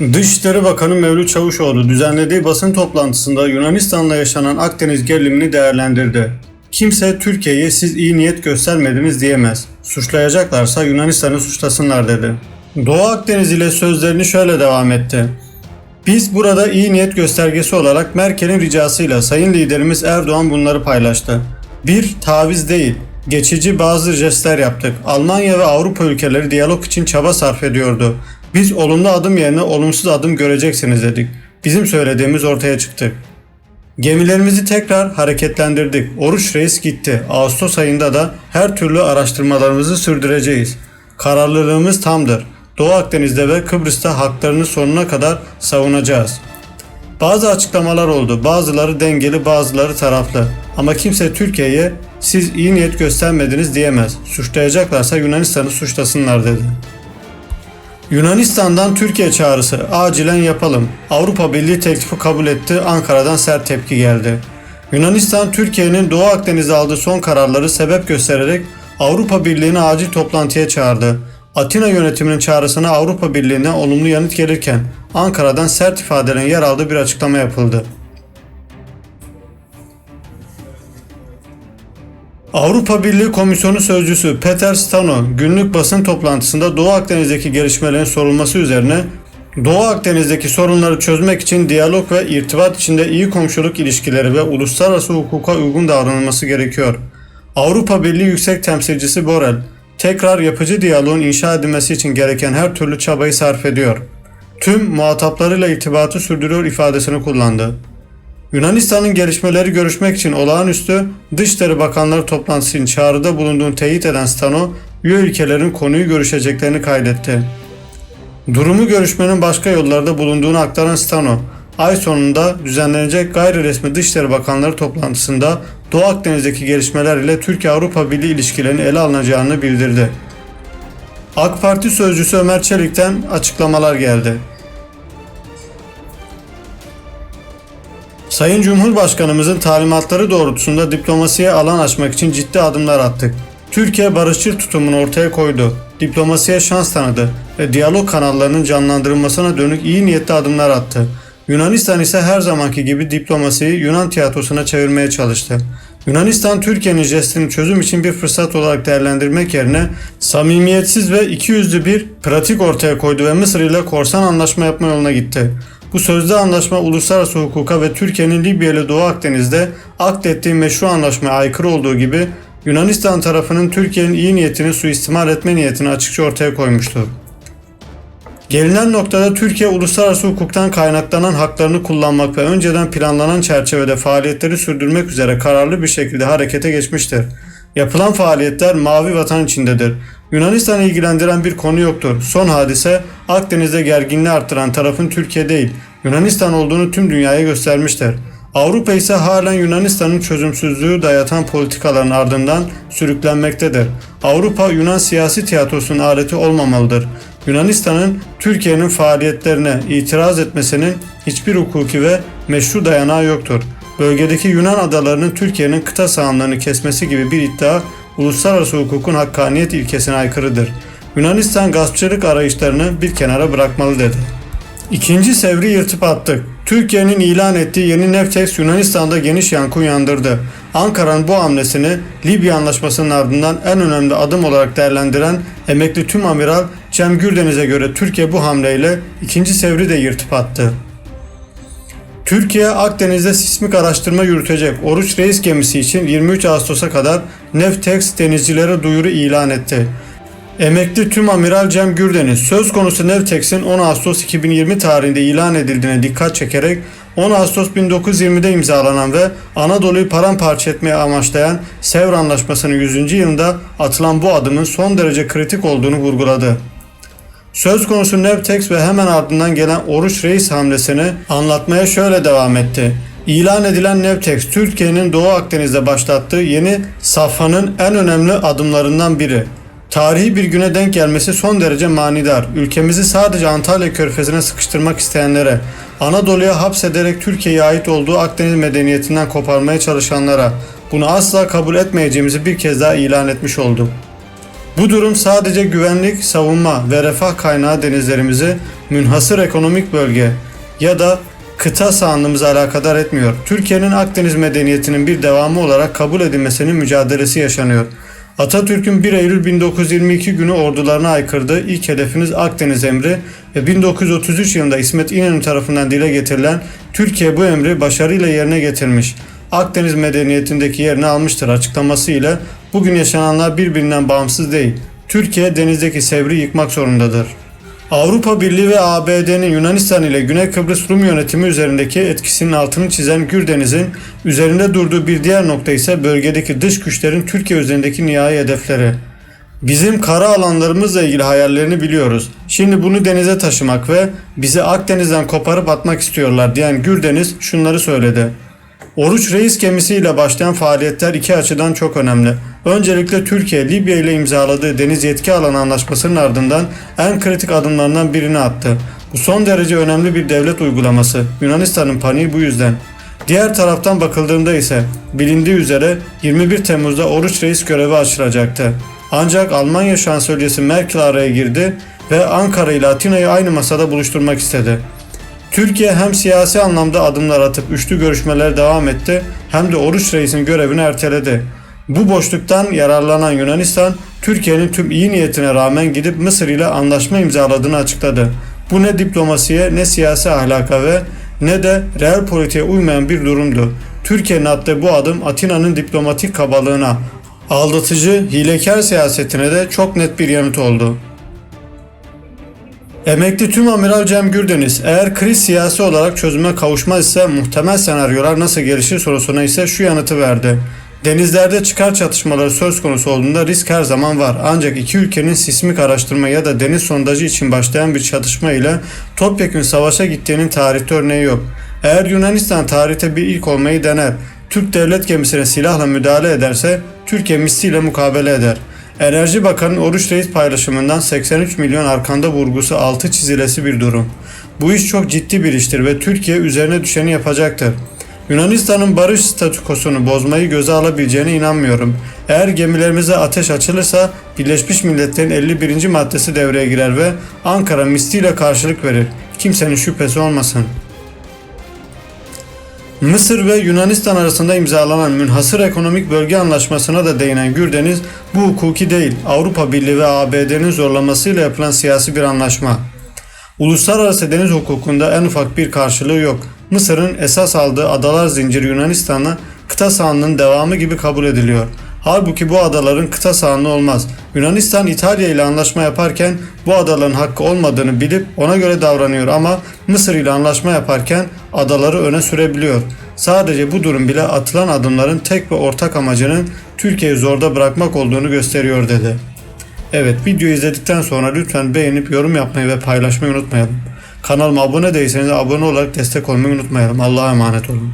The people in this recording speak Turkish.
Dışişleri Bakanı Mevlüt Çavuşoğlu düzenlediği basın toplantısında Yunanistan'la yaşanan Akdeniz gerilimini değerlendirdi. Kimse Türkiye'ye siz iyi niyet göstermediniz diyemez. Suçlayacaklarsa Yunanistan'ı suçlasınlar dedi. Doğu Akdeniz ile sözlerini şöyle devam etti. Biz burada iyi niyet göstergesi olarak Merkel'in ricasıyla Sayın Liderimiz Erdoğan bunları paylaştı. Bir, taviz değil, geçici bazı jestler yaptık. Almanya ve Avrupa ülkeleri diyalog için çaba sarf ediyordu. Biz olumlu adım yerine olumsuz adım göreceksiniz dedik. Bizim söylediğimiz ortaya çıktı. Gemilerimizi tekrar hareketlendirdik. Oruç Reis gitti. Ağustos ayında da her türlü araştırmalarımızı sürdüreceğiz. Kararlılığımız tamdır. Doğu Akdeniz'de ve Kıbrıs'ta haklarını sonuna kadar savunacağız. Bazı açıklamalar oldu. Bazıları dengeli, bazıları taraflı. Ama kimse Türkiye'ye siz iyi niyet göstermediniz diyemez. Suçlayacaklarsa Yunanistan'ı suçlasınlar dedi. Yunanistan'dan Türkiye çağrısı acilen yapalım. Avrupa Birliği teklifi kabul etti. Ankara'dan sert tepki geldi. Yunanistan Türkiye'nin Doğu Akdeniz'de aldığı son kararları sebep göstererek Avrupa Birliği'ni acil toplantıya çağırdı. Atina yönetiminin çağrısına Avrupa Birliği'nden olumlu yanıt gelirken Ankara'dan sert ifadelerin yer aldığı bir açıklama yapıldı. Avrupa Birliği Komisyonu Sözcüsü Peter Stano günlük basın toplantısında Doğu Akdeniz'deki gelişmelerin sorulması üzerine Doğu Akdeniz'deki sorunları çözmek için diyalog ve irtibat içinde iyi komşuluk ilişkileri ve uluslararası hukuka uygun davranılması gerekiyor. Avrupa Birliği Yüksek Temsilcisi Borrell, tekrar yapıcı diyaloğun inşa edilmesi için gereken her türlü çabayı sarf ediyor. Tüm muhataplarıyla irtibatı sürdürüyor ifadesini kullandı. Yunanistan'ın gelişmeleri görüşmek için olağanüstü Dışişleri Bakanları toplantısı için çağrıda bulunduğunu teyit eden Stano, üye ülkelerin konuyu görüşeceklerini kaydetti. Durumu görüşmenin başka yollarda bulunduğunu aktaran Stano, ay sonunda düzenlenecek gayri resmi Dışişleri Bakanları toplantısında Doğu Akdeniz'deki gelişmeler ile Türkiye-Avrupa Birliği ilişkilerinin ele alınacağını bildirdi. AK Parti sözcüsü Ömer Çelik'ten açıklamalar geldi. Sayın Cumhurbaşkanımızın talimatları doğrultusunda diplomasiye alan açmak için ciddi adımlar attık. Türkiye barışçıl tutumunu ortaya koydu. Diplomasiye şans tanıdı ve diyalog kanallarının canlandırılmasına dönük iyi niyetli adımlar attı. Yunanistan ise her zamanki gibi diplomasiyi Yunan tiyatrosuna çevirmeye çalıştı. Yunanistan Türkiye'nin jestini çözüm için bir fırsat olarak değerlendirmek yerine samimiyetsiz ve ikiyüzlü bir pratik ortaya koydu ve Mısır ile korsan anlaşma yapma yoluna gitti. Bu sözlü anlaşma uluslararası hukuka ve Türkiye'nin Libya ile Doğu Akdeniz'de akdettiği meşru anlaşmaya aykırı olduğu gibi Yunanistan tarafının Türkiye'nin iyi niyetini suistimal etme niyetini açıkça ortaya koymuştur. Gelinen noktada Türkiye uluslararası hukuktan kaynaklanan haklarını kullanmak ve önceden planlanan çerçevede faaliyetleri sürdürmek üzere kararlı bir şekilde harekete geçmiştir. Yapılan faaliyetler mavi vatan içindedir. Yunanistan'ı ilgilendiren bir konu yoktur. Son hadise Akdeniz'de gerginliği arttıran tarafın Türkiye değil, Yunanistan olduğunu tüm dünyaya göstermiştir. Avrupa ise halen Yunanistan'ın çözümsüzlüğü dayatan politikaların ardından sürüklenmektedir. Avrupa Yunan siyasi tiyatrosunun aleti olmamalıdır. Yunanistan'ın Türkiye'nin faaliyetlerine itiraz etmesinin hiçbir hukuki ve meşru dayanağı yoktur. Bölgedeki Yunan adalarının Türkiye'nin kıta sahanlarını kesmesi gibi bir iddia uluslararası hukukun hakkaniyet ilkesine aykırıdır. Yunanistan gaspçılık arayışlarını bir kenara bırakmalı dedi. İkinci Sevri yırtıp attık. Türkiye'nin ilan ettiği yeni Neftex Yunanistan'da geniş yankı uyandırdı. Ankara'nın bu hamlesini Libya Anlaşması'nın ardından en önemli adım olarak değerlendiren emekli tüm amiral Cem Gürdeniz'e göre Türkiye bu hamleyle ikinci Sevri de yırtıp attı. Türkiye Akdeniz'de sismik araştırma yürütecek. Oruç Reis gemisi için 23 Ağustos'a kadar Neftex denizcilere duyuru ilan etti. Emekli Tüm Amiral Cem Gürdeniz söz konusu Nevtex'in 10 Ağustos 2020 tarihinde ilan edildiğine dikkat çekerek 10 Ağustos 1920'de imzalanan ve Anadolu'yu paramparça etmeye amaçlayan Sevr Anlaşması'nın 100. yılında atılan bu adımın son derece kritik olduğunu vurguladı. Söz konusu Nevtex ve hemen ardından gelen Oruç Reis hamlesini anlatmaya şöyle devam etti. İlan edilen Nevtex, Türkiye'nin Doğu Akdeniz'de başlattığı yeni safhanın en önemli adımlarından biri. Tarihi bir güne denk gelmesi son derece manidar. Ülkemizi sadece Antalya körfezine sıkıştırmak isteyenlere, Anadolu'ya hapsederek Türkiye'ye ait olduğu Akdeniz medeniyetinden koparmaya çalışanlara bunu asla kabul etmeyeceğimizi bir kez daha ilan etmiş olduk. Bu durum sadece güvenlik, savunma ve refah kaynağı denizlerimizi münhasır ekonomik bölge ya da kıta sahanlığımızı alakadar etmiyor. Türkiye'nin Akdeniz medeniyetinin bir devamı olarak kabul edilmesinin mücadelesi yaşanıyor. Atatürk'ün 1 Eylül 1922 günü ordularına aykırdığı ilk hedefiniz Akdeniz emri ve 1933 yılında İsmet İnönü tarafından dile getirilen Türkiye bu emri başarıyla yerine getirmiş. Akdeniz medeniyetindeki yerini almıştır açıklaması ile bugün yaşananlar birbirinden bağımsız değil. Türkiye denizdeki sevri yıkmak zorundadır. Avrupa Birliği ve ABD'nin Yunanistan ile Güney Kıbrıs Rum yönetimi üzerindeki etkisinin altını çizen Gürdeniz'in üzerinde durduğu bir diğer nokta ise bölgedeki dış güçlerin Türkiye üzerindeki nihai hedefleri. Bizim kara alanlarımızla ilgili hayallerini biliyoruz. Şimdi bunu denize taşımak ve bizi Akdeniz'den koparıp atmak istiyorlar diyen Gürdeniz şunları söyledi. Oruç Reis gemisiyle başlayan faaliyetler iki açıdan çok önemli. Öncelikle Türkiye, Libya ile imzaladığı deniz yetki alanı anlaşmasının ardından en kritik adımlarından birini attı. Bu son derece önemli bir devlet uygulaması. Yunanistan'ın paniği bu yüzden. Diğer taraftan bakıldığında ise bilindiği üzere 21 Temmuz'da Oruç Reis görevi açılacaktı. Ancak Almanya şansölyesi Merkel araya girdi ve Ankara ile Atina'yı aynı masada buluşturmak istedi. Türkiye hem siyasi anlamda adımlar atıp üçlü görüşmeler devam etti hem de Oruç Reis'in görevini erteledi. Bu boşluktan yararlanan Yunanistan, Türkiye'nin tüm iyi niyetine rağmen gidip Mısır ile anlaşma imzaladığını açıkladı. Bu ne diplomasiye ne siyasi ahlaka ve ne de real politiğe uymayan bir durumdu. Türkiye'nin attığı bu adım Atina'nın diplomatik kabalığına, aldatıcı, hilekar siyasetine de çok net bir yanıt oldu. Emekli Tüm Amiral Cem Gürdeniz, eğer kriz siyasi olarak çözüme kavuşmaz ise muhtemel senaryolar nasıl gelişir sorusuna ise şu yanıtı verdi. Denizlerde çıkar çatışmaları söz konusu olduğunda risk her zaman var. Ancak iki ülkenin sismik araştırma ya da deniz sondajı için başlayan bir çatışma ile topyekun savaşa gittiğinin tarihte örneği yok. Eğer Yunanistan tarihte bir ilk olmayı dener, Türk devlet gemisine silahla müdahale ederse Türkiye misliyle mukabele eder. Enerji Bakanı Oruç Reis paylaşımından 83 milyon arkanda vurgusu altı çizilesi bir durum. Bu iş çok ciddi bir iştir ve Türkiye üzerine düşeni yapacaktır. Yunanistan'ın barış statükosunu bozmayı göze alabileceğine inanmıyorum. Eğer gemilerimize ateş açılırsa Birleşmiş Milletler'in 51. maddesi devreye girer ve Ankara misliyle karşılık verir. Kimsenin şüphesi olmasın. Mısır ve Yunanistan arasında imzalanan münhasır ekonomik bölge anlaşmasına da değinen Gürdeniz, bu hukuki değil, Avrupa Birliği ve ABD'nin zorlamasıyla yapılan siyasi bir anlaşma. Uluslararası deniz hukukunda en ufak bir karşılığı yok. Mısır'ın esas aldığı adalar zinciri Yunanistan'a kıta sahanlığının devamı gibi kabul ediliyor. Halbuki bu adaların kıta sahanlığı olmaz. Yunanistan İtalya ile anlaşma yaparken bu adaların hakkı olmadığını bilip ona göre davranıyor ama Mısır ile anlaşma yaparken adaları öne sürebiliyor. Sadece bu durum bile atılan adımların tek ve ortak amacının Türkiye'yi zorda bırakmak olduğunu gösteriyor dedi. Evet videoyu izledikten sonra lütfen beğenip yorum yapmayı ve paylaşmayı unutmayalım. Kanalıma abone değilseniz abone olarak destek olmayı unutmayalım. Allah'a emanet olun.